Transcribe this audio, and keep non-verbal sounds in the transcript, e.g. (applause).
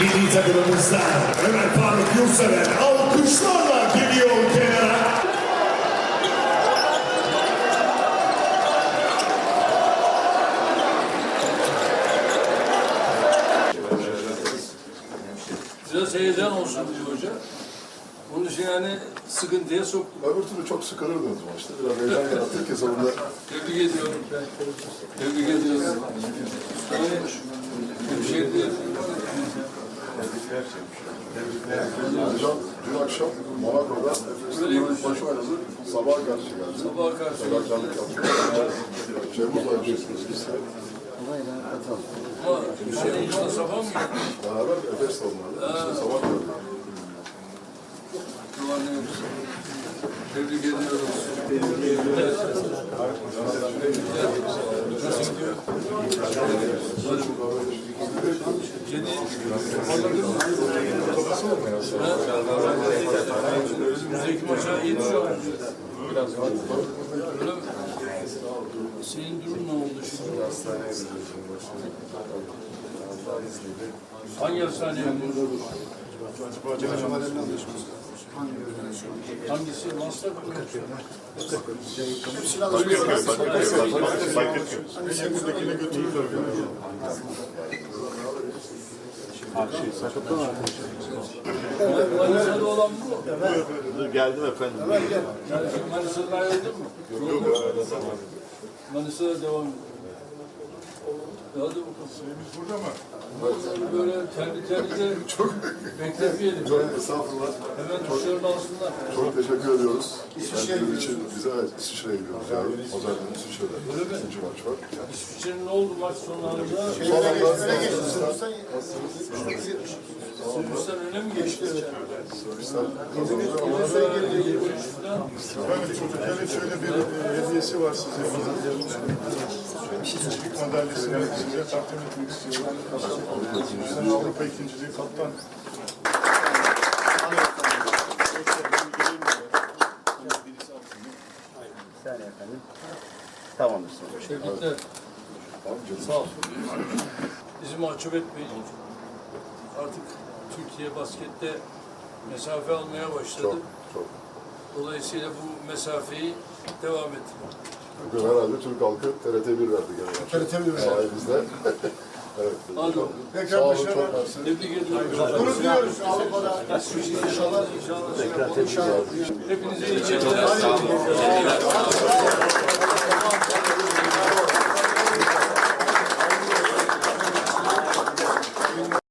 Milli takımımızdan Ömer Faruk Yurtsever alkışlarla geliyor kenara. Size seyircan olsun diyor hoca. Onun için yani sıkıntıya soktum. Öbür türlü çok sıkılırdınız maçta. Biraz heyecan yarattık ki sonunda Tebrik ediyorum. Tebrik ediyorum. Yani bir şey değil. Hocam dün akşam Monaco'da Efes'te maçı oynadı. Sabah karşı geldi. Sabaha karşı. Fedakarlık. Şeyimiz var. Biz de Ama senin işte sabah mı beraber Efes'te onlarla. Sabah geldi. Yapsın? Tebrik ediyoruz. Nasıl gidiyor? Yeni? Önümüzdeki maça yetişiyor? Öyle mi? Senin durum ne oldu şimdi? Hangi hastaneye gidiyorsun? Hangisi? Maslak mı? Manisa'da olan bu. Geldim efendim. Yani şimdi Manisa'da ayrıldın mı? Yok. Manisa'da devam ediyor. Hadi bakalım. Biz burada mı? Böyle terli terli de çok bekletmeyelim. Estağfurullah. Hemen dışarıda alsınlar. Çok teşekkür ediyoruz. İsviçre için bize evet, İsviçre'ye gidiyoruz. Yani Pazartesi İsviçre'de. İkinci maç var. İsviçre'nin ne oldu maç sonlarında? Son anda öne mi geçti? Sırbistan kazandı ama Evet, çocukların şöyle bir e, hediyesi var size. Çocuk madalyasını size takdim etmek istiyorum. Sen Avrupa ikinciliği kaptan. Bir saniye efendim. Tamamdır. Tebrikler. Sağ ol. Bizi mahcup etmeyin. Artık Türkiye baskette mesafe almaya başladı. çok çok. Dolayısıyla bu mesafeyi devam ettirin. Bugün herhalde Türk halkı TRT 1 verdi gene. TRT 1 Sayenizde. evet. (laughs) Sağ olun çok mersi. Tebrik ediyorum. Bunu diyoruz Avrupa'da. İnşallah. İnşallah. Hepinize iyi geceler.